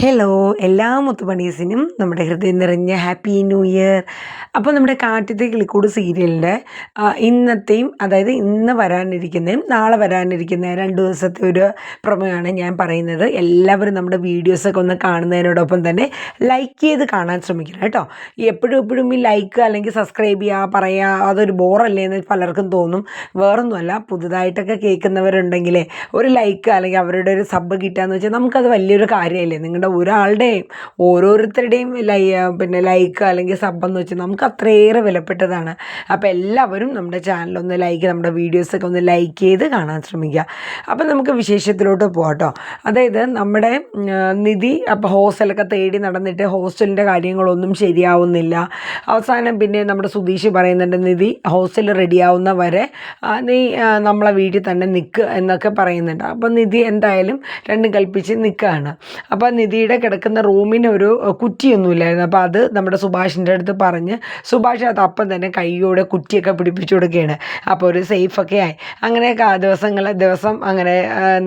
Hello എല്ലാ മുത്തുപണീസിനും നമ്മുടെ ഹൃദയം നിറഞ്ഞ ഹാപ്പി ന്യൂ ഇയർ അപ്പോൾ നമ്മുടെ കാറ്റത്തെ കിളിക്കൂട് സീരിയലിന്റെ ഇന്നത്തെയും അതായത് ഇന്ന് വരാനിരിക്കുന്നതും നാളെ വരാനിരിക്കുന്ന രണ്ട് ദിവസത്തെ ഒരു പ്രമേയമാണ് ഞാൻ പറയുന്നത്. എല്ലാവരും നമ്മുടെ വീഡിയോസൊക്കെ ഒന്ന് കാണുന്നതിനോടൊപ്പം തന്നെ ലൈക്ക് ചെയ്ത് കാണാൻ ശ്രമിക്കണം കേട്ടോ. എപ്പോഴും എപ്പോഴും ഈ ലൈക്ക് അല്ലെങ്കിൽ സബ്സ്ക്രൈബ് ചെയ്യുക പറയുക അതൊരു ബോറല്ലേ എന്ന് പലർക്കും തോന്നും. വേറൊന്നുമല്ല പുതുതായിട്ടൊക്കെ കേൾക്കുന്നവരുണ്ടെങ്കിലേ ഒരു ലൈക്ക് അല്ലെങ്കിൽ അവരുടെ ഒരു സബ് കിട്ടുകയെന്ന് വെച്ചാൽ നമുക്കത് വലിയൊരു കാര്യമല്ലേ? നിങ്ങളുടെ ഒരാളുടെയും ഓരോരുത്തരുടെയും ലൈ പിന്നെ ലൈക്ക് അല്ലെങ്കിൽ സബ് എന്ന് വെച്ചാൽ നമുക്ക് അത്രയേറെ വിലപ്പെട്ടതാണ്. അപ്പോൾ എല്ലാവരും നമ്മുടെ ചാനലൊന്ന് ലൈക്ക് നമ്മുടെ വീഡിയോസൊക്കെ ഒന്ന് ലൈക്ക് ചെയ്ത് കാണാൻ ശ്രമിക്കുക. അപ്പോൾ നമുക്ക് വിശേഷത്തിലോട്ട് പോകാം അതായത് നമ്മുടെ നിധി അപ്പോൾ ഹോസ്റ്റലൊക്കെ തേടി നടന്നിട്ട് ഹോസ്റ്റലിന്റെ കാര്യങ്ങളൊന്നും ശരിയാവുന്നില്ല. അവസാനം പിന്നെ നമ്മുടെ സുധീഷ് പറയുന്നുണ്ട് നിധി ഹോസ്റ്റൽ റെഡിയാവുന്ന വരെ നീ നമ്മളെ വീട്ടിൽ തന്നെ നിൽക്കുക എന്നൊക്കെ പറയുന്നുണ്ട്. അപ്പോൾ നിധി എന്തായാലും രണ്ടും കൽപ്പിച്ച് നിൽക്കുകയാണ് അപ്പോൾ നിധിയുടെ കിടക്കുന്ന റൂമിന് ഒരു കുറ്റിയൊന്നുമില്ലായിരുന്നു. അപ്പോൾ അത് നമ്മുടെ സുഭാഷിന്റെ അടുത്ത് പറഞ്ഞ് സുഭാഷ് അത് അപ്പം തന്നെ കൈയോടെ കുറ്റിയൊക്കെ പിടിപ്പിച്ചു കൊടുക്കുകയാണ്. അപ്പോൾ ഒരു സേഫൊക്കെ ആയി. അങ്ങനെ ദിവസങ്ങൾ ദിവസം അങ്ങനെ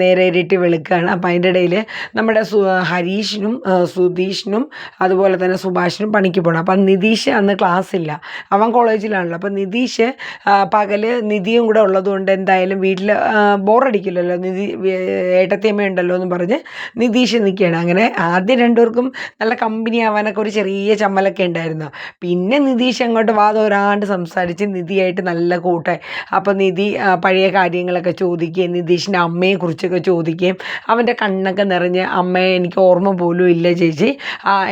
നേരെ ഇരട്ടി വെളുക്കുകയാണ്. അപ്പോൾ അതിന്റെ ഇടയിൽ നമ്മുടെ ഹരീഷിനും സുധീഷിനും അതുപോലെ തന്നെ സുഭാഷിനും പണിക്ക് പോകണം അപ്പം നിതീഷ് അന്ന് ക്ലാസ് ഇല്ല അവൻ കോളേജിലാണല്ലോ. അപ്പം നിതീഷ് പകൽ നിധിയും കൂടെ ഉള്ളതുകൊണ്ട് എന്തായാലും വീട്ടിൽ ബോറടിക്കില്ലല്ലോ. നിധി ഏട്ടത്തിയമ്മ ഉണ്ടല്ലോ എന്ന് പറഞ്ഞ് നിതീഷ് നിൽക്കുകയാണ്. അങ്ങനെ ആദ്യം രണ്ടുപേർക്കും നല്ല കമ്പനി ആവാനൊക്കെ ഒരു ചെറിയ ചമ്മലൊക്കെ ഉണ്ടായിരുന്നു. പിന്നെ നിതീഷ് അങ്ങോട്ട് വാദോരാണ്ട് സംസാരിച്ച് നിധിയായിട്ട് നല്ല കൂട്ടായി. അപ്പോൾ നിധി പഴയ കാര്യങ്ങളൊക്കെ ചോദിക്കുകയും നിതീഷിന്റെ അമ്മയെക്കുറിച്ചൊക്കെ ചോദിക്കുകയും അവന്റെ കണ്ണൊക്കെ നിറഞ്ഞ് അമ്മയെ എനിക്ക് ഓർമ്മ പോലും ഇല്ല ചേച്ചി.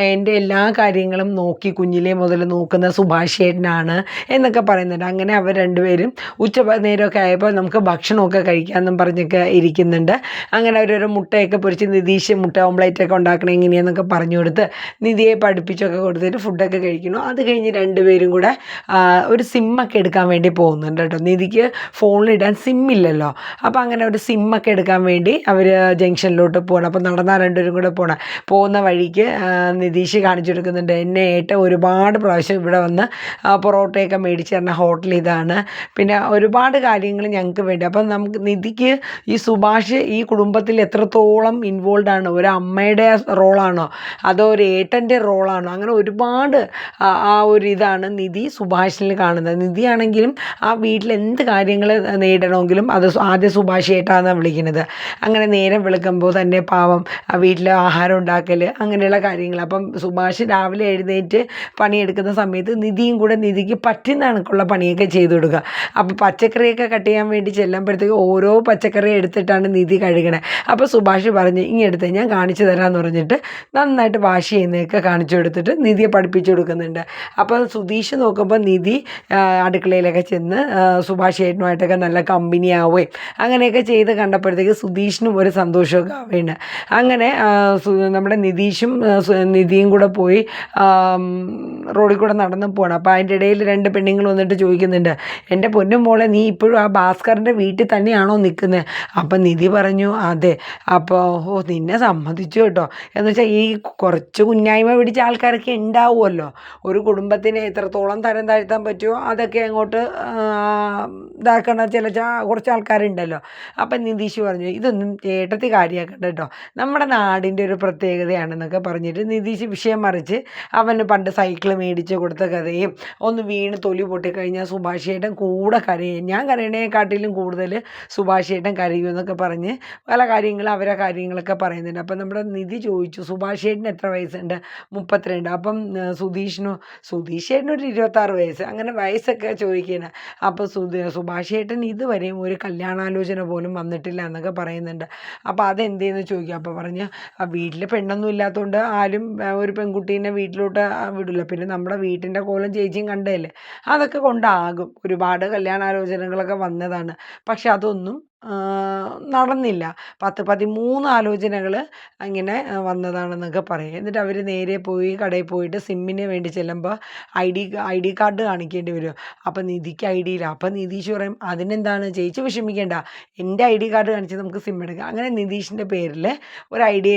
എന്റെ എല്ലാ കാര്യങ്ങളും നോക്കി കുഞ്ഞിലെ മുതൽ നോക്കുന്ന സുഭാഷേട്ടനാണ് എന്നൊക്കെ പറയുന്നുണ്ട്. അങ്ങനെ അവർ രണ്ടുപേരും ഉച്ച നേരമൊക്കെ ആയപ്പോൾ നമുക്ക് ഭക്ഷണമൊക്കെ കഴിക്കാമെന്നും പറഞ്ഞൊക്കെ ഇരിക്കുന്നുണ്ട്. അങ്ങനെ അവരൊരു മുട്ടയൊക്കെ പൊരിച്ച് നിതീഷ് മുട്ട ഓംലേറ്റൊക്കെ ഉണ്ടാക്കണം എങ്ങനെയാന്നൊക്കെ പറഞ്ഞു കൊടുത്ത് നിധിയെ പഠിപ്പിച്ചൊക്കെ കൊടുത്തിട്ട് ഫുഡൊക്കെ കഴിക്കുന്നു. അത് കഴിഞ്ഞ് രണ്ടുപേരും കൂടെ ഒരു സിമ്മൊക്കെ എടുക്കാൻ വേണ്ടി പോകുന്നുണ്ട് കേട്ടോ. നിധിക്ക് ഫോണിലിടാൻ സിമ്മില്ലല്ലോ അപ്പോൾ അങ്ങനെ ഒരു സിമ്മൊക്കെ എടുക്കാൻ വേണ്ടി അവർ ജംഗ്ഷനിലോട്ട് പോകണം അപ്പോൾ നടന്നാൽ രണ്ടുപേരും കൂടെ പോകണം പോകുന്ന വഴിക്ക് നിതീഷ് കാണിച്ചു കൊടുക്കുന്നുണ്ട്. എന്നെ ഏട്ട ഒരുപാട് പ്രാവശ്യം ഇവിടെ വന്ന് പൊറോട്ടയൊക്കെ മേടിച്ച് തരുന്ന ഹോട്ടൽ ഇതാണ്. പിന്നെ ഒരുപാട് കാര്യങ്ങൾ ഞങ്ങൾക്ക് വേണ്ടി. അപ്പം നമുക്ക് നിധിക്ക് ഈ സുഭാഷ് ഈ കുടുംബത്തിൽ എത്രത്തോളം ഇൻവോൾവ് ആണ്. ഒരു അമ്മയുടെ റോളാണോ? അതോ ഒരു ഏട്ടന്റെ റോളാണോ? അങ്ങനെ ഒരുപാട് ആ ഒരു ഇതാണ് നിധി സുഭാഷിൽ കാണുന്നത്. നിധിയാണെങ്കിലും ആ വീട്ടിൽ എന്ത് കാര്യങ്ങൾ നേടണമെങ്കിലും അത് ആദ്യ സുഭാഷ് ഏട്ടാന്നാണ് വിളിക്കുന്നത്. അങ്ങനെ നേരം വിളിക്കുമ്പോൾ തന്നെ പാവം ആ വീട്ടിലെ ആഹാരം ഉണ്ടാക്കൽ അങ്ങനെയുള്ള കാര്യങ്ങൾ അപ്പം സുഭാഷ് രാവിലെ എഴുന്നേറ്റ് പണിയെടുക്കുന്ന സമയത്ത് നിധിയും കൂടെ നിധിക്ക് പറ്റുന്ന കണക്കുള്ള പണിയൊക്കെ ചെയ്തു കൊടുക്കുക. അപ്പോൾ പച്ചക്കറിയൊക്കെ കട്ട് ചെയ്യാൻ വേണ്ടി ചെല്ലുമ്പോഴത്തേക്ക് ഓരോ പച്ചക്കറി എടുത്തിട്ടാണ് നിധി കഴുകണേ. അപ്പോൾ സുഭാഷ് പറഞ്ഞ് ഇങ്ങെടുത്ത് ഞാൻ കാണിച്ചു തരാമെന്ന് പറഞ്ഞിട്ട് നന്നായിട്ട് വാഷ് ചെയ്യുന്നതൊക്കെ കാണിച്ചു കൊടുത്തിട്ട് നിധിയെ പഠിപ്പിച്ചു കൊടുക്കുന്നുണ്ട്. അപ്പോൾ സുധീഷ് നോക്കുമ്പോൾ നിധി അടുക്കളയിലൊക്കെ ചെന്ന് സുഭാഷ് ചേട്ടനുമായിട്ടൊക്കെ നല്ല കമ്പനി ആവുകയും അങ്ങനെയൊക്കെ ചെയ്ത് കണ്ടപ്പോഴത്തേക്ക് സുധീഷിനും ഒരു സന്തോഷമൊക്കെ ആവുകയാണ്. അങ്ങനെ നമ്മുടെ നിതീഷും നിധിയും കൂടെ പോയി റോഡിൽ കൂടെ നടന്ന് പോകണം അപ്പോൾ അതിന്റെ ഇടയിൽ രണ്ട് പെണ്ണുങ്ങൾ വന്നിട്ട് ചോദിക്കുന്നുണ്ട് എന്റെ പൊന്നും മോളെ നീ ഇപ്പോഴും ആ ഭാസ്കറിന്റെ വീട്ടിൽ തന്നെയാണോ നിൽക്കുന്നത്? അപ്പം നിധി പറഞ്ഞു അതെ. അപ്പോൾ ഓ നിന്നെ സമ്മതിച്ചു കേട്ടോ. എന്ന് വെച്ചാൽ ഈ കുറച്ച് കുഞ്ഞായ്മ പിടിച്ച ആൾക്കാരൊക്കെ ഉണ്ടാവുമല്ലോ ഒരു കുടുംബത്തിനെ എത്രത്തോളം തരം താഴ്ത്താൻ പറ്റുമോ അതൊക്കെ അങ്ങോട്ട് ഇതാക്കണ ചില കുറച്ച് ആൾക്കാരുണ്ടല്ലോ. അപ്പം നിതീഷ് പറഞ്ഞു ഇതൊന്നും ചേട്ടത്തി കാര്യമാക്കണ്ട കേട്ടോ നമ്മുടെ നാടിന്റെ ഒരു പ്രത്യേകതയാണെന്നൊക്കെ പറഞ്ഞിട്ട് നിതീഷ് വിഷയം മറിച്ച് അവന് പണ്ട് സൈക്കിൾ മേടിച്ച് കൊടുത്ത കഥയും ഒന്ന് വീണ് തൊലി പൊട്ടിക്കഴിഞ്ഞാൽ സുഭാഷ് ചേട്ടൻ കൂടെ കരയും. ഞാൻ കരയണേക്കാട്ടിലും കൂടുതൽ സുഭാഷ് ചേട്ടൻ കരയും എന്നൊക്കെ പറഞ്ഞ് പല കാര്യങ്ങളും അവരെ കാര്യങ്ങളൊക്കെ പറയുന്നുണ്ട്. അപ്പം നമ്മുടെ നിധി ചോദിച്ചു സുഭാഷ് ചേട്ടന് എത്ര വയസ്സുണ്ട്? മുപ്പത്തിരണ്ട്. അപ്പം സുധീഷിനു സുധീഷ് ചേട്ടനൊരു ഇരുപത്താറ് വയസ്സ്. അങ്ങനെ വയസ്സൊക്കെ ചോദിക്കുന്നത് അപ്പോൾ സുധി സുഭാഷ് ചേട്ടൻ ഇതുവരെയും ഒരു കല്യാണാലോചന പോലും വന്നിട്ടില്ല എന്നൊക്കെ പറയുന്നുണ്ട്. അപ്പോൾ അതെന്തേന്ന് ചോദിക്കുക അപ്പോൾ പറഞ്ഞ് വീട്ടിൽ പെണ്ണൊന്നും ഇല്ലാത്തതുകൊണ്ട് ആരും ഒരു പെൺകുട്ടീനെ വീട്ടിലോട്ട് വിടില്ല പിന്നെ നമ്മുടെ വീട്ടിന്റെ കോലം ചേച്ചിയും കണ്ടതല്ലേ? അതൊക്കെ കൊണ്ടാകും. ഒരുപാട് കല്യാണാലോചനകളൊക്കെ വന്നതാണ്. പക്ഷെ അതൊന്നും നടന്നില്ല. പത്ത് പതിമൂന്ന് ആലോചനകൾ അങ്ങനെ വന്നതാണെന്നൊക്കെ പറയും. എന്നിട്ട് അവർ നേരെ പോയി കടയിൽ പോയിട്ട് സിമ്മിന് വേണ്ടി ചെല്ലുമ്പോൾ I D I D card കാണിക്കേണ്ടി വരും. അപ്പം നിധിക്ക് ഐ ഡി ഇല്ല. അപ്പം നിതീഷ് പറയും അതിനെന്താണ്? ചേച്ചി വിഷമിക്കേണ്ട. എന്റെ ഐ ഡി കാർഡ് കാണിച്ച് നമുക്ക് സിം എടുക്കാം. അങ്ങനെ നിതീഷിന്റെ പേരിൽ ഒരു ഐ ഡി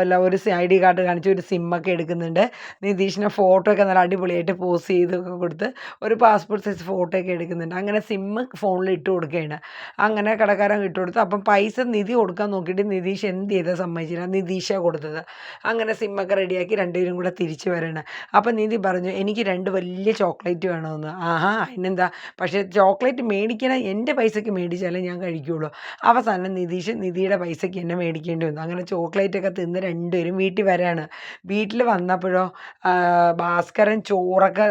അല്ല ഒരു ഐ ഡി കാർഡ് കാണിച്ച് ഒരു സിമ്മൊക്കെ എടുക്കുന്നുണ്ട്. നിതീഷിന്റെ ഫോട്ടോ ഒക്കെ നല്ല അടിപൊളിയായിട്ട് പോസ് ചെയ്തൊക്കെ കൊടുത്ത് ഒരു പാസ്പോർട്ട് സൈസ് ഫോട്ടോ ഒക്കെ എടുക്കുന്നുണ്ട്. അങ്ങനെ സിമ്മ് ഫോണിൽ ഇട്ട് കൊടുക്കുകയാണ്. അങ്ങനെ കടക്കാരൻ ഇട്ടുകൊടുത്തു അപ്പം പൈസ നിധി കൊടുക്കാൻ നോക്കിയിട്ട് നിതീഷ് എന്ത് ചെയ്താൽ സമ്മതിച്ചില്ല. നിതീഷ കൊടുത്തത്. അങ്ങനെ സിമ്മൊക്കെ റെഡിയാക്കി രണ്ടുപേരും കൂടെ തിരിച്ചു വരണം. അപ്പം നിധി പറഞ്ഞു എനിക്ക് രണ്ട് വലിയ ചോക്ലേറ്റ് വേണമെന്ന്. ആഹാ അതിനെന്താ? പക്ഷേ ചോക്ലേറ്റ് മേടിക്കണ എന്റെ പൈസയ്ക്ക് മേടിച്ചാലേ ഞാൻ കഴിക്കുകയുള്ളൂ അവസാനം നിതീഷ് നിധിയുടെ പൈസയ്ക്ക് എന്നെ മേടിക്കേണ്ടി വന്നു. അങ്ങനെ ചോക്ലേറ്റൊക്കെ തിന്ന് രണ്ടുപേരും വീട്ടിൽ വരാണ്. വീട്ടിൽ വന്നപ്പോഴോ ഭാസ്കരൻ ചോറൊക്കെ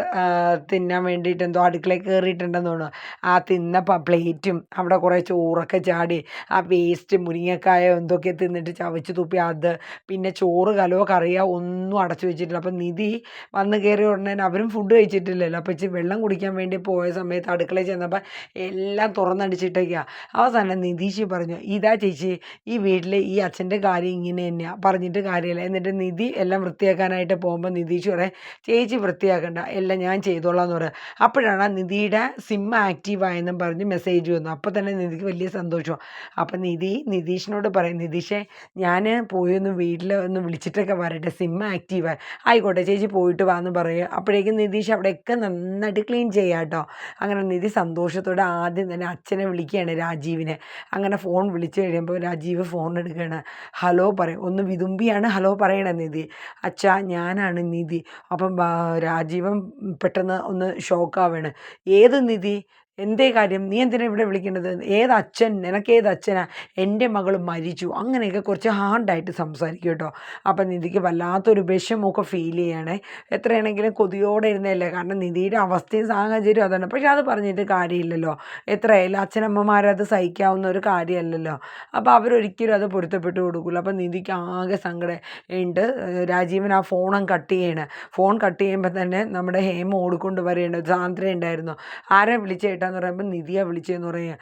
തിന്നാൻ വേണ്ടിയിട്ട് എന്തോ അടുക്കളയിൽ കയറിയിട്ടുണ്ടെന്ന് തോന്നുന്നു. ആ തിന്ന പ്ലേറ്റും അവിടെ കുറേ ചോറൊക്കെ ചാടി ആ വേസ്റ്റ് മുരിങ്ങക്കായ എന്തൊക്കെ തിന്നിട്ട് ചവച്ച് തുപ്പി അത് പിന്നെ ചോറ് കലോ കറിയോ ഒന്നും അടച്ചു വെച്ചിട്ടില്ല. അപ്പം നിധി വന്ന് കയറിയ ഉടനെ അവരും ഫുഡ് കഴിച്ചിട്ടില്ലല്ലോ. അപ്പം ഇച്ചിരി വെള്ളം കുടിക്കാൻ വേണ്ടി പോയ സമയത്ത് അടുക്കളയിൽ ചെന്നപ്പോൾ എല്ലാം തുറന്നടിച്ചിട്ടേക്കാ. അവസാനം നിധീഷി പറഞ്ഞു ഇതാ ചേച്ചി ഈ വീട്ടിൽ ഈ അച്ഛന്റെ കാര്യം ഇങ്ങനെ തന്നെയാണ് പറഞ്ഞിട്ട് കാര്യമില്ല. എന്നിട്ട് നിധി എല്ലാം വൃത്തിയാക്കാനായിട്ട് പോകുമ്പോൾ നിധീഷ് പറയും ചേച്ചി വൃത്തിയാക്കണ്ട എല്ലാം ഞാൻ ചെയ്തോളാം എന്ന് പറയാം. അപ്പോഴാണ് നിധിയുടെ സിം ആക്റ്റീവ് ആയെന്നും പറഞ്ഞ് മെസ്സേജ് വന്നു. അപ്പോൾ തന്നെ നിധിക്ക് വലിയ സന്തോഷം അപ്പം നിധി നിതീഷിനോട് പറയും നിതീഷെ ഞാൻ പോയി ഒന്ന് വീട്ടിൽ ഒന്ന് വിളിച്ചിട്ടൊക്കെ വരട്ടെ സിം ആക്റ്റീവ്. ആയിക്കോട്ടെ ചേച്ചി പോയിട്ട് വാന്ന് പറയുക അപ്പോഴേക്കും നിതീഷ് അവിടെയൊക്കെ നന്നായിട്ട് ക്ലീൻ ചെയ്യാം കേട്ടോ അങ്ങനെ നിധി സന്തോഷത്തോടെ ആദ്യം തന്നെ അച്ഛനെ വിളിക്കുകയാണ് രാജീവിനെ. അങ്ങനെ ഫോൺ വിളിച്ചു കഴിയുമ്പോൾ രാജീവ് ഫോൺ എടുക്കുകയാണ്. ഹലോ പറയും. ഒന്ന് വിതുമ്പിയാണ് ഹലോ പറയണേ നിധി. അച്ഛാ ഞാനാണ് നിധി. അപ്പം രാജീവൻ പെട്ടെന്ന് ഒന്ന് ഷോക്കാവാണ് ഏത് നിധി? എന്തേ കാര്യം? നീ എന്തിനാ ഇവിടെ വിളിക്കേണ്ടത് ഏത് അച്ഛൻ? നിനക്കേത് അച്ഛനാ? എന്റെ മകൾ മരിച്ചു. അങ്ങനെയൊക്കെ കുറച്ച് ഹാർഡായിട്ട് സംസാരിക്കും കേട്ടോ. അപ്പം നിധിക്ക് വല്ലാത്തൊരു വിഷമൊക്കെ ഫീൽ ചെയ്യണേ. എത്രയാണെങ്കിലും കൊതിയോടെ ഇരുന്നല്ലേ കാരണം നിധിയുടെ അവസ്ഥയും സാഹചര്യവും അതാണ്. പക്ഷെ അത് പറഞ്ഞിട്ട് കാര്യമില്ലല്ലോ. എത്രയായാലും അച്ഛനമ്മമാരത് സഹിക്കാവുന്ന ഒരു കാര്യമല്ലല്ലോ. അപ്പോൾ അവരൊരിക്കലും അത് പൊരുത്തപ്പെട്ട് കൊടുക്കില്ല അപ്പം നിധിക്ക് ആകെ സങ്കടം ഉണ്ട്. രാജീവൻ ആ ഫോണും കട്ട് ചെയ്യണേ. ഫോൺ കട്ട് ചെയ്യുമ്പോൾ തന്നെ നമ്മുടെ ഹേമ ഓടിക്കൊണ്ട് വരേണ്ട സാന്ദ്ര ഉണ്ടായിരുന്നു ആരെ വിളിച്ചേട്ടാന്ന് പറയുമ്പോൾ നിധിയെ വിളിച്ചതെന്ന് പറയുക.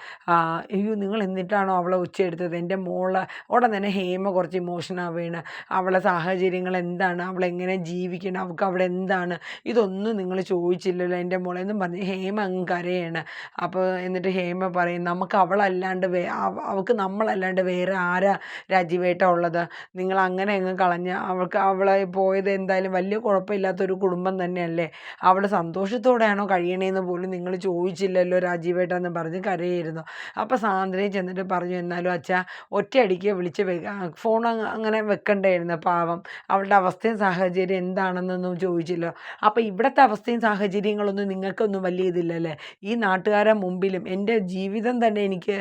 അയ്യോ നിങ്ങൾ എന്നിട്ടാണോ അവളെ ഉച്ചയെടുത്തത്? എന്റെ മോളെ ഉടൻ തന്നെ ഹേമ കുറച്ച് ഇമോഷനാവുകയാണ് അവളെ സാഹചര്യങ്ങൾ എന്താണ്? അവളെങ്ങനെ ജീവിക്കണം? അവൾക്ക് അവിടെ എന്താണ്? ഇതൊന്നും നിങ്ങൾ ചോദിച്ചില്ലല്ലോ എന്റെ മോളെ എന്നും പറഞ്ഞ് ഹേമ അങ്ങ് കരയാണ്. അപ്പോൾ എന്നിട്ട് ഹേമ പറയും നമുക്ക് അവളല്ലാണ്ട് വേ അവ- അവൾക്ക് നമ്മളല്ലാണ്ട് വേറെ ആരാ രാജീവേട്ട ഉള്ളത്? നിങ്ങൾ അങ്ങനെ അങ്ങ് കളഞ്ഞ് അവൾക്ക് അവളെ പോയത് എന്തായാലും വലിയ കുഴപ്പമില്ലാത്തൊരു കുടുംബം തന്നെയല്ലേ? അവൾ സന്തോഷത്തോടെയാണോ കഴിയണേന്ന് പോലും നിങ്ങൾ ചോദിച്ചില്ലല്ലോ. രാജീവേട്ട എന്ന് പറഞ്ഞ് കരയായിരുന്നു. അപ്പോൾ സാന്ദ്രയും ചെന്നിട്ട് പറഞ്ഞു എന്നാലും അച്ഛാ ഒറ്റയടിക്ക് വിളിച്ച് ഫോൺ അങ്ങനെ വെക്കണ്ടായിരുന്നു പാവം. അവളുടെ അവസ്ഥയും സാഹചര്യം എന്താണെന്നൊന്നും ചോദിച്ചില്ലോ. അപ്പോൾ ഇവിടുത്തെ അവസ്ഥയും സാഹചര്യങ്ങളൊന്നും നിങ്ങൾക്കൊന്നും വലിയ ഇതില്ലല്ലേ? ഈ നാട്ടുകാരെ മുമ്പിലും എന്റെ ജീവിതം തന്നെ എനിക്ക്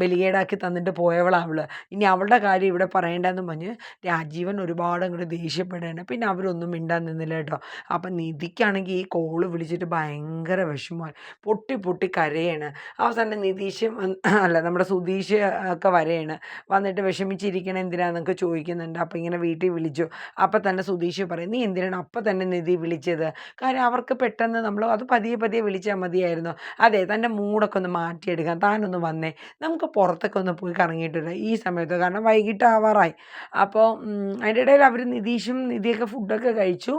ബലികേടാക്കി തന്നിട്ട് പോയവളാണ് അവൾ. ഇനി അവളുടെ കാര്യം ഇവിടെ പറയേണ്ടെന്ന് പറഞ്ഞ് രാജീവൻ ഒരുപാട് അങ്ങോട്ട് ദേഷ്യപ്പെടുകയാണ്. പിന്നെ അവരൊന്നും മിണ്ടാൻ നിന്നില്ല കേട്ടോ. അപ്പം നിധിക്കാണെങ്കിൽ ഈ കോൾ വിളിച്ചിട്ട് ഭയങ്കര വിഷമമായി. പൊട്ടി പൊട്ടി കരയാണ്. അവസാനം നിതീഷും അല്ല നമ്മുടെ സുധീഷ് ഒക്കെ വരെയാണ്. വന്നിട്ട് വിഷമിച്ചിരിക്കണം എന്തിനാന്നൊക്കെ ചോദിക്കുന്നുണ്ട്. അപ്പം ഇങ്ങനെ വീട്ടിൽ വിളിച്ചു. അപ്പം തന്നെ സുധീഷ് പറയും നീ എന്തിനാണ് അപ്പം തന്നെ നിധി വിളിച്ചത്? കാര്യം അവർക്ക് പെട്ടെന്ന് നമ്മൾ അത് പതിയെ പതിയെ വിളിച്ചാൽ മതിയായിരുന്നു. അതെ തന്റെ മൂടൊക്കെ ഒന്ന് മാറ്റിയെടുക്കാം താനൊന്ന് വന്നേ. നമുക്ക് പുറത്തൊക്കെ ഒന്ന് പോയി കറങ്ങിയിട്ടില്ല ഈ സമയത്ത്. കാരണം വൈകിട്ട് ആവാറായി. അപ്പോൾ അതിന്റെ ഇടയിൽ അവർ നിതീഷും നിധിയൊക്കെ ഫുഡൊക്കെ കഴിച്ചു.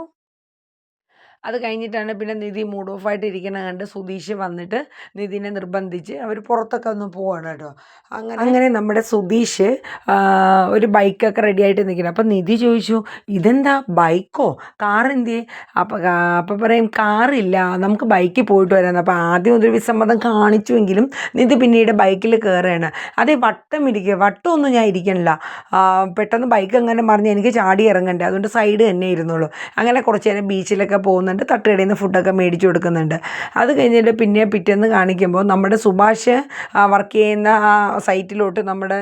അത് കഴിഞ്ഞിട്ടാണ് പിന്നെ നിധി മൂഡ് ഓഫ് ആയിട്ട് ഇരിക്കണ കണ്ട് സുധീഷ് വന്നിട്ട് നിധിനെ നിർബന്ധിച്ച് അവർ പുറത്തൊക്കെ ഒന്ന് പോവാണ് കേട്ടോ. അങ്ങനെ അങ്ങനെ നമ്മുടെ സുധീഷ് ഒരു ബൈക്കൊക്കെ റെഡി ആയിട്ട് നിൽക്കണം അപ്പം നിധി ചോദിച്ചു ഇതെന്താ ബൈക്കോ? കാർ എന്ത് അപ്പം അപ്പം പറയും കാറില്ല നമുക്ക് ബൈക്കിൽ പോയിട്ട് വരാമെന്ന് അപ്പം ആദ്യം ഒരു വിസമ്മതം കാണിച്ചുവെങ്കിലും നിധി പിന്നീട് ബൈക്കിൽ കയറുകയാണ് അതേ വട്ടം ഇരിക്കുക വട്ടമൊന്നും ഞാൻ ഇരിക്കണില്ല. പെട്ടെന്ന് ബൈക്ക് അങ്ങനെ മറിഞ്ഞ് എനിക്ക് ചാടി ഇറങ്ങണ്ടേ? അതുകൊണ്ട് സൈഡ് തന്നെ ഇരുന്നുള്ളൂ അങ്ങനെ കുറച്ച് നേരം ബീച്ചിലൊക്കെ പോകുന്നുണ്ട്. തട്ടുകടയിൽ നിന്ന് ഫുഡൊക്കെ മേടിച്ചു കൊടുക്കുന്നുണ്ട്. അത് കഴിഞ്ഞിട്ട് പിന്നെ പിറ്റേന്ന് കാണിക്കുമ്പോൾ നമ്മുടെ സുഭാഷ് വർക്ക് ചെയ്യുന്ന ആ സൈറ്റിലോട്ട് നമ്മുടെ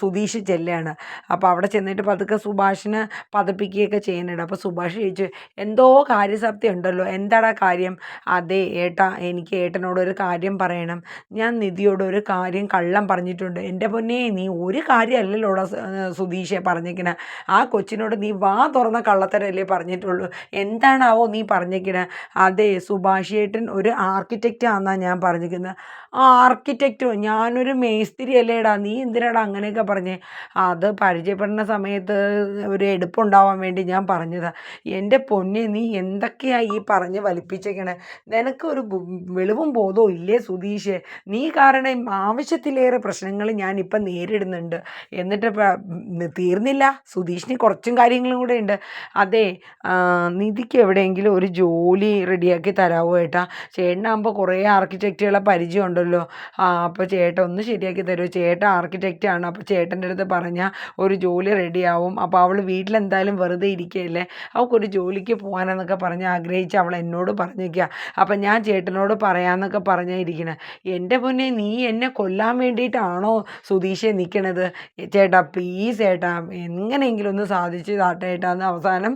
സുധീഷ് ചെല്ലുകയാണ് അപ്പോൾ അവിടെ ചെന്നിട്ട് പതുക്കെ സുഭാഷിനെ പതപ്പിക്കുകയൊക്കെ ചെയ്യുന്നുണ്ട്. അപ്പോൾ സുഭാഷ് ചോദിച്ചു എന്തോ കാര്യസപ്തി ഉണ്ടല്ലോ എന്താടാ കാര്യം? അതെ ഏട്ടാ എനിക്ക് ഏട്ടനോട് ഒരു കാര്യം പറയണം. ഞാൻ നിധിയോട് ഒരു കാര്യം കള്ളം പറഞ്ഞിട്ടുണ്ട്. എന്റെ പൊന്നേ നീ ഒരു കാര്യമല്ലല്ലോടാ സുധീഷെ പറഞ്ഞിരിക്കണ. ആ കൊച്ചിനോട് നീ വാ തുറന്ന കള്ളത്തരല്ലേ പറഞ്ഞിട്ടുള്ളൂ. എന്താണാവോ നീ പറഞ്ഞിരിക്കണ? അതെ സുഭാഷ് ഏട്ടൻ ഒരു ആർക്കിടെക്റ്റ് ആണെന്നാണ് ഞാൻ പറഞ്ഞിരിക്കുന്നത്. ആ ആർക്കിടെക്റ്റോ ഞാനൊരു മേസ്തിരി അല്ലേടാ നീ എന്തിനാടാ അങ്ങനെയൊക്കെ പറഞ്ഞേ? അത് പരിചയപ്പെടുന്ന സമയത്ത് ഒരു എടുപ്പുണ്ടാവാൻ വേണ്ടി ഞാൻ പറഞ്ഞതാ. എന്റെ പൊന്നെ നീ എന്തൊക്കെയാ ഈ പറഞ്ഞ് വലിപ്പിച്ചേക്കണേ? നിനക്കൊരു വെളിവും ബോധവും ഇല്ലേ സുധീഷ്? നീ കാരണം ആവശ്യത്തിലേറെ പ്രശ്നങ്ങൾ ഞാനിപ്പം നേരിടുന്നുണ്ട്. എന്നിട്ട് തീർന്നില്ല. സുധീഷിന് കുറച്ചും കാര്യങ്ങളും കൂടെ ഉണ്ട്. അതെ നിധിക്ക് എവിടെ എവിടെയെങ്കിലും ഒരു ജോലി റെഡിയാക്കി തരാമോ ഏട്ടാ? ചേട്ടനാകുമ്പോൾ കുറേ ആർക്കിടെക്റ്റുകളെ പരിചയം ഉണ്ടല്ലോ ആ അപ്പോൾ ചേട്ടൻ ഒന്ന് ശരിയാക്കി തരുമോ ചേട്ടൻ ആർക്കിടെക്റ്റാണ്. അപ്പോൾ ചേട്ടന്റെ അടുത്ത് പറഞ്ഞാൽ ഒരു ജോലി റെഡിയാവും. അപ്പോൾ അവൾ വീട്ടിലെന്തായാലും വെറുതെ ഇരിക്കുകയല്ലേ? അവൾക്കൊരു ജോലിക്ക് പോകാനെന്നൊക്കെ പറഞ്ഞ് ആഗ്രഹിച്ച് അവൾ എന്നോട് പറഞ്ഞേക്കുക അപ്പം ഞാൻ ചേട്ടനോട് പറയാമെന്നൊക്കെ പറഞ്ഞാൽ ഇരിക്കണം. എന്റെ പൊന്നെ നീ എന്നെ കൊല്ലാൻ വേണ്ടിയിട്ടാണോ സുധീഷെ നിൽക്കണത് ചേട്ടാ പ്ലീസ് ചേട്ടാ എങ്ങനെയെങ്കിലും ഒന്ന് സാധിച്ച് താട്ടേട്ടാന്ന് അവസാനം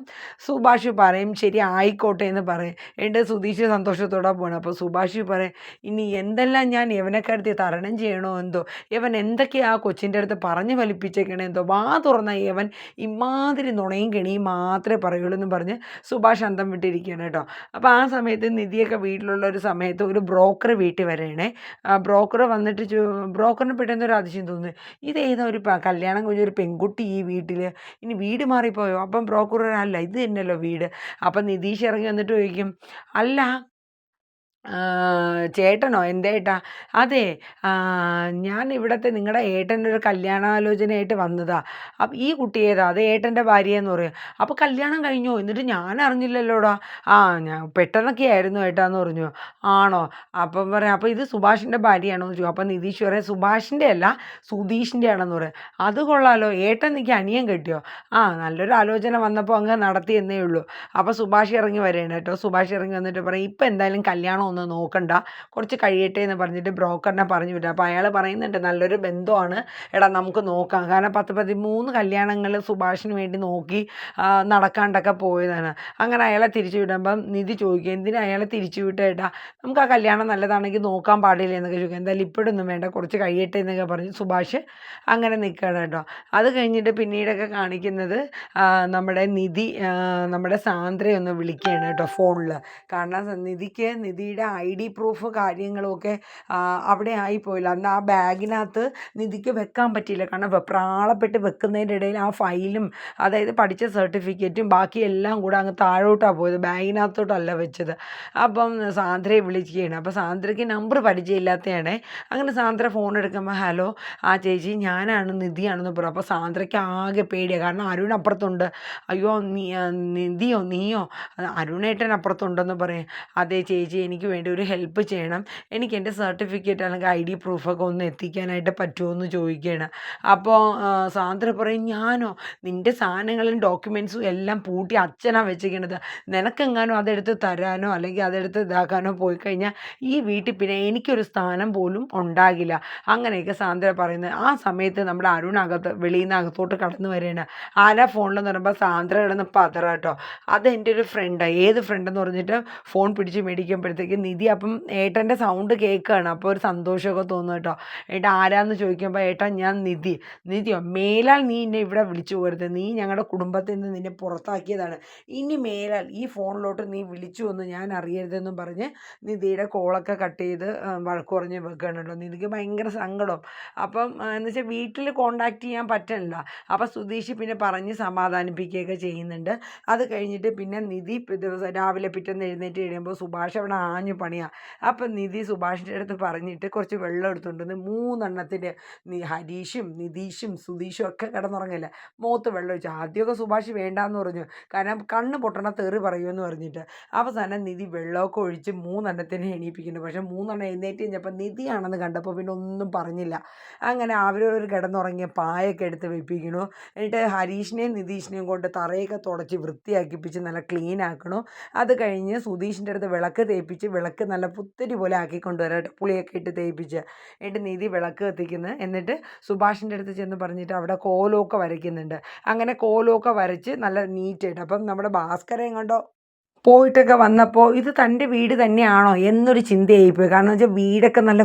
സുഭാഷ് പറയും. ശരി ആയിക്കോട്ടെ എന്ന് പറയും. എന്റെ സുധീഷ് സന്തോഷത്തോടെ പോകണം അപ്പോൾ സുഭാഷ് പറയും ഇനി എന്തെല്ലാം ഞാൻ യവനക്കാരത്തി തരണം ചെയ്യണോ എന്തോ? യവൻ എന്തൊക്കെയാ ആ കൊച്ചിന്റെ അടുത്ത് പറഞ്ഞു വലിപ്പിച്ചേക്കണേ എന്തോ? വാ തുറന്ന യവൻ ഇമാതിരി നുണയും കെണിയും മാത്രമേ പറയുള്ളൂ എന്ന് പറഞ്ഞ് സുഭാഷ് അന്തം വിട്ടിരിക്കുകയാണ് കേട്ടോ. അപ്പോൾ ആ സമയത്ത് നിധിയൊക്കെ വീട്ടിലുള്ള ഒരു സമയത്ത് ഒരു ബ്രോക്കർ വീട്ടിൽ വരണേ. ബ്രോക്കർ വന്നിട്ട് ബ്രോക്കറിന് പെട്ടെന്ന് ഒരു അതിശയം തോന്നുന്നു ഇതേതാ ഒരു കല്യാണം കഴിഞ്ഞ ഒരു പെൺകുട്ടി ഈ വീട്ടിൽ ഇനി വീട് മാറിപ്പോയോ? അപ്പം ബ്രോക്കർ അല്ല ഇത് തന്നെയല്ലോ വീട്. അപ്പം നിതീഷ് ഇറങ്ങി വന്നിട്ട് ചോദിക്കും അല്ല ചേട്ടനോ? എന്തേട്ടാ അതെ ഞാൻ ഇവിടുത്തെ നിങ്ങളുടെ ഏട്ടന്റെ ഒരു കല്യാണാലോചനയായിട്ട് വന്നതാ. അപ്പം ഈ കുട്ടി ഏതാ? അത് ഏട്ടന്റെ ഭാര്യയെന്ന് പറയും. അപ്പോൾ കല്യാണം കഴിഞ്ഞോ? എന്നിട്ട് ഞാൻ അറിഞ്ഞില്ലല്ലോടാ. ആ ഞാൻ പെട്ടെന്നൊക്കെ ആയിരുന്നു ഏട്ടാന്ന് പറഞ്ഞു. ആണോ? അപ്പം പറയാം അപ്പോൾ ഇത് സുഭാഷിന്റെ ഭാര്യയാണോ എന്ന് ചോദിക്കും അപ്പം നിതീഷ് പറയാം സുഭാഷിന്റെ അല്ല സുധീഷിന്റെ ആണെന്ന് പറയും. അത് കൊള്ളാലോ. ഏട്ടൻ എനിക്ക് അനിയൻ കിട്ടിയോ? ആ നല്ലൊരു ആലോചന വന്നപ്പോൾ അങ്ങ് നടത്തി എന്നേ ഉള്ളൂ. അപ്പോൾ സുഭാഷ് ഇറങ്ങി വരേണ്ട കേട്ടോ. സുഭാഷ് ഇറങ്ങി വന്നിട്ട് പറയും ഇപ്പം എന്തായാലും കല്യാണം ഒന്നും നോക്കണ്ട. കുറച്ച് കഴിയട്ടെ എന്ന് പറഞ്ഞിട്ട് ബ്രോക്കറിനെ പറഞ്ഞു വിടുക അപ്പോൾ അയാൾ പറയുന്നുണ്ട് നല്ലൊരു ബന്ധമാണ്. എടാ നമുക്ക് നോക്കാം. കാരണം പത്ത് പതിമൂന്ന് കല്യാണങ്ങൾ സുഭാഷിന് വേണ്ടി നോക്കി നടക്കാണ്ടൊക്കെ പോയതാണ്. അങ്ങനെ അയാളെ തിരിച്ചു വിടുമ്പം നിധി ചോദിക്കുക എന്തിനാ അയാളെ തിരിച്ചു വിട്ടേട്ടാ നമുക്ക് ആ കല്യാണം നല്ലതാണെങ്കിൽ നോക്കാൻ പാടില്ല എന്നൊക്കെ ചോദിക്കും എന്തായാലും ഇപ്പോഴൊന്നും വേണ്ട. കുറച്ച് കഴിയട്ടെ എന്നൊക്കെ പറഞ്ഞ് സുഭാഷ് അങ്ങനെ നിൽക്കണം കേട്ടോ. അത് കഴിഞ്ഞിട്ട് പിന്നീടൊക്കെ കാണിക്കുന്നത് നമ്മുടെ നിധി നമ്മുടെ സാന്ദ്രയൊന്ന് വിളിക്കുകയാണ് കേട്ടോ ഫോണിൽ കാരണം നിധിക്ക് നിധിയുടെ ഐ ഡി പ്രൂഫ് കാര്യങ്ങളൊക്കെ അവിടെ ആയിപ്പോയില്ല. അന്ന് ആ ബാഗിനകത്ത് നിധിക്ക് വെക്കാൻ പറ്റിയില്ല. കാരണം വെപ്രാളപ്പെട്ട് വെക്കുന്നതിന്റെ ഇടയിൽ ആ ഫയലും അതായത് പഠിച്ച സർട്ടിഫിക്കറ്റും ബാക്കി എല്ലാം കൂടെ അങ്ങ് താഴോട്ടാണ് പോയത്. ബാഗിനകത്തോട്ടല്ല വെച്ചത്. അപ്പം സാന്ദ്രയെ വിളിക്കുകയാണ്. അപ്പോൾ സാന്ദ്രയ്ക്ക് നമ്പർ പരിചയമില്ലാത്തതാണ് അങ്ങനെ സാന്ദ്ര ഫോൺ എടുക്കുമ്പോൾ ഹലോ ആ ചേച്ചി ഞാനാണ് നിധിയാണെന്ന് പറയും അപ്പോൾ സാന്ദ്രയ്ക്ക് ആകെ പേടിയാണ് കാരണം അരുൺ അപ്പുറത്തുണ്ട്. അയ്യോ നീ നിധിയോ നീയോ? അരുണേട്ടൻ അപ്പുറത്തുണ്ടെന്ന് പറയും. അതേ ചേച്ചി എനിക്ക് വേണ്ടി ഒരു ഹെൽപ്പ് ചെയ്യണം. എനിക്ക് എന്റെ സർട്ടിഫിക്കറ്റ് അല്ലെങ്കിൽ ഐ ഡി പ്രൂഫൊക്കെ ഒന്ന് എത്തിക്കാനായിട്ട് പറ്റുമോ എന്ന് ചോദിക്കുകയാണ് അപ്പോൾ സാന്ദ്ര പറയും ഞാനോ? നിന്റെ സാധനങ്ങളും ഡോക്യുമെൻസും എല്ലാം പൂട്ടി അച്ഛനാണ് വെച്ചിരിക്കണത് നിനക്കെങ്ങാനോ അതെടുത്ത് തരാനോ അല്ലെങ്കിൽ അതെടുത്ത് ഇതാക്കാനോ പോയി കഴിഞ്ഞാൽ ഈ വീട്ടിൽ പിന്നെ എനിക്കൊരു സ്ഥാനം പോലും ഉണ്ടാകില്ല. അങ്ങനെയൊക്കെ സാന്ദ്ര പറയുന്നത്. ആ സമയത്ത് നമ്മുടെ അരുണകത്ത് വെളിയിൽ നിന്ന് അകത്തോട്ട് കടന്നു വരികയാണ്. ആരാ ഫോണിലെന്ന് പറയുമ്പോൾ സാന്ദ്ര കിടന്ന് പതറാട്ടോ അത് എന്റെ ഒരു ഫ്രണ്ടാണ് ഏത് ഫ്രണ്ടെന്ന് പറഞ്ഞിട്ട് ഫോൺ പിടിച്ച് മേടിക്കുമ്പോഴത്തേക്ക് നിധി അപ്പം ഏട്ടന്റെ സൗണ്ട് കേൾക്കുകയാണ് അപ്പോൾ ഒരു സന്തോഷമൊക്കെ തോന്നും കേട്ടോ. ഏട്ടാ ആരാന്ന് ചോദിക്കുമ്പോൾ ഏട്ടാ ഞാൻ നിധി. നിധിയോ? മേലാൽ നീ എന്നെ ഇവിടെ വിളിച്ചു പോരുത്. നീ ഞങ്ങളുടെ കുടുംബത്തിൽ നിന്ന് നിന്നെ പുറത്താക്കിയതാണ്. ഇനി മേലാൽ ഈ ഫോണിലോട്ട് നീ വിളിച്ചു എന്ന് ഞാൻ അറിയരുതെന്നും പറഞ്ഞ് നിധിയുടെ കോളൊക്കെ കട്ട് ചെയ്ത് വഴക്ക് പറഞ്ഞ് വെക്കുകയാണ് നിധിക്ക് ഭയങ്കര സങ്കടം. അപ്പം എന്ന് വെച്ചാൽ വീട്ടിൽ കോണ്ടാക്ട് ചെയ്യാൻ പറ്റണില്ല. അപ്പം സുധീഷ് പിന്നെ പറഞ്ഞ് സമാധാനിപ്പിക്കുകയൊക്കെ ചെയ്യുന്നുണ്ട്. അത് കഴിഞ്ഞിട്ട് പിന്നെ നിധി ദിവസം രാവിലെ പിറ്റേന്ന് എഴുന്നേറ്റ് കഴിയുമ്പോൾ സുഭാഷ് അവിടെ ആഞ്ഞു പണിയാണ് അപ്പം നിധി സുഭാഷിന്റെ അടുത്ത് പറഞ്ഞിട്ട് കുറച്ച് വെള്ളം എടുത്തുകൊണ്ടുവന്ന് മൂന്നെണ്ണത്തിന്റെ ഹരീഷും നിതീഷും സുധീഷും ഒക്കെ കിടന്നുറങ്ങില്ല. മുഖത്ത് വെള്ളം ഒഴിച്ചു. ആദ്യമൊക്കെ സുഭാഷ് വേണ്ടാന്ന് പറഞ്ഞു. കാരണം കണ്ണ് പൊട്ടണ തെറി പറയുമെന്ന് പറഞ്ഞിട്ട്. അവസാനം നിധി വെള്ളമൊക്കെ ഒഴിച്ച് മൂന്നെണ്ണത്തിനെ എണീപ്പിക്കുന്നുണ്ട് പക്ഷേ മൂന്നെണ്ണം എഴുന്നേറ്റ് കഴിഞ്ഞപ്പോൾ നിധിയാണെന്ന് കണ്ടപ്പോൾ പിന്നെ ഒന്നും പറഞ്ഞില്ല. അങ്ങനെ അവരവർ കിടന്നുറങ്ങിയ പായൊക്കെ എടുത്ത് വെപ്പിക്കണു എന്നിട്ട് ഹരീഷിനെയും നിതീഷിനെയും കൊണ്ട് തറയൊക്കെ തുടച്ച് വൃത്തിയാക്കിപ്പിച്ച് നല്ല ക്ലീൻ ആക്കണു അത് കഴിഞ്ഞ് സുധീഷിന്റെ അടുത്ത് വിളക്ക് തേപ്പിച്ച് വിളക്ക് നല്ല പുത്തരി പോലെ ആക്കി കൊണ്ടുവരാം കേട്ടോ. പുളിയൊക്കെ ഇട്ട് തേപ്പിച്ച് എന്നിട്ട് നിധി വിളക്ക് കത്തിക്കുന്നത് എന്നിട്ട് സുഭാഷിന്റെ അടുത്ത് ചെന്ന് പറഞ്ഞിട്ട് അവിടെ കോലമൊക്കെ വരയ്ക്കുന്നുണ്ട്. അങ്ങനെ കോലമൊക്കെ വരച്ച് നല്ല നീറ്റായിട്ട്. അപ്പം നമ്മുടെ ഭാസ്കരയും കണ്ടോ പോയിട്ടൊക്കെ വന്നപ്പോൾ ഇത് തന്റെ വീട് തന്നെയാണോ എന്നൊരു ചിന്തയായിപ്പോയി. കാരണം വെച്ചാൽ വീടൊക്കെ നല്ല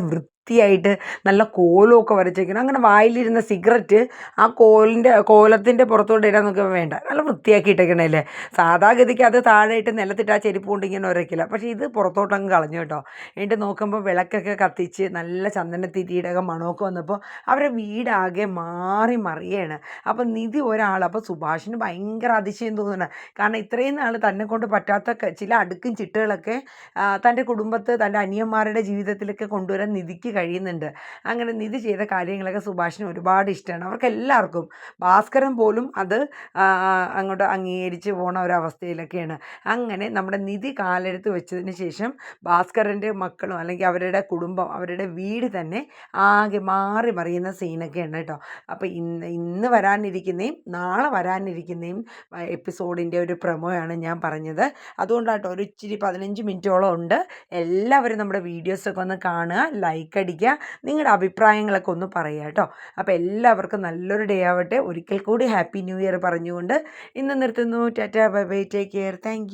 വൃത്തിയായിട്ട് നല്ല കോലമൊക്കെ വരച്ചേക്കണം അങ്ങനെ വായിലിരുന്ന സിഗരറ്റ് ആ കോലിന്റെ കോലത്തിന്റെ പുറത്തോട്ട് ഇടാൻ നോക്കുമ്പോൾ വേണ്ട. നല്ല വൃത്തിയാക്കി ഇട്ടേക്കണല്ലേ? സാധാഗതിക്ക് അത് താഴെയിട്ട് നിലത്തിട്ട് ആ ചെരുപ്പ് കൊണ്ട് ഇങ്ങനെ ഒരക്കില്ല. പക്ഷേ ഇത് പുറത്തോട്ടങ്ങ് കളഞ്ഞു കേട്ടോ. എന്നിട്ട് നോക്കുമ്പോൾ വിളക്കൊക്കെ കത്തിച്ച് നല്ല ചന്ദനത്തിരിയുടെ ഒക്കെ മണമൊക്കെ വന്നപ്പോൾ അവരുടെ വീടാകെ മാറി മറിയാണ്. അപ്പം നിധി ഒരാൾ അപ്പോൾ സുഭാഷിന് ഭയങ്കര അതിശയം തോന്നുന്നത് കാരണം ഇത്രയും നാൾ തന്നെ കൊണ്ട് പറ്റാത്ത ചില അടുക്കും ചിട്ടുകളൊക്കെ തന്റെ കുടുംബത്ത് തന്റെ അനിയന്മാരുടെ ജീവിതത്തിലൊക്കെ കൊണ്ടുവരാൻ നിധിക്ക് കഴിയുന്നുണ്ട്. അങ്ങനെ നിധി ചെയ്ത കാര്യങ്ങളൊക്കെ സുഭാഷിന് ഒരുപാട് ഇഷ്ടമാണ് അവർക്ക് എല്ലാവർക്കും ഭാസ്കരൻ പോലും അത് അങ്ങോട്ട് അംഗീകരിച്ച് പോണ ഒരവസ്ഥയിലൊക്കെയാണ്. അങ്ങനെ നമ്മുടെ നിധി കാലെടുത്ത് വെച്ചതിന് ശേഷം ഭാസ്കരന്റെ മക്കളും അല്ലെങ്കിൽ അവരുടെ കുടുംബം അവരുടെ വീട് തന്നെ ആകെ മാറി മറിയുന്ന സീനൊക്കെയാണ് കേട്ടോ. അപ്പോൾ ഇന്ന് ഇന്ന് വരാനിരിക്കുന്നതും നാളെ വരാനിരിക്കുന്നതും എപ്പിസോഡിന്റെ ഒരു പ്രമോയാണ് ഞാൻ പറഞ്ഞത്. അതുകൊണ്ടാട്ടോ ഒരു ഇച്ചിരി പതിനഞ്ച് മിനിറ്റോളം ഉണ്ട്. എല്ലാവരും നമ്മുടെ വീഡിയോസൊക്കെ ഒന്ന് കാണുക ലൈക്ക് അടിക്കുക നിങ്ങളുടെ അഭിപ്രായങ്ങളൊക്കെ ഒന്ന് പറയുക കേട്ടോ. അപ്പോൾ എല്ലാവർക്കും നല്ലൊരു ഡേ ആവട്ടെ. ഒരിക്കൽ കൂടി ഹാപ്പി ന്യൂ ഇയർ പറഞ്ഞുകൊണ്ട്. ഇന്ന് നിർത്തുന്നു. Tata bye bye take care thank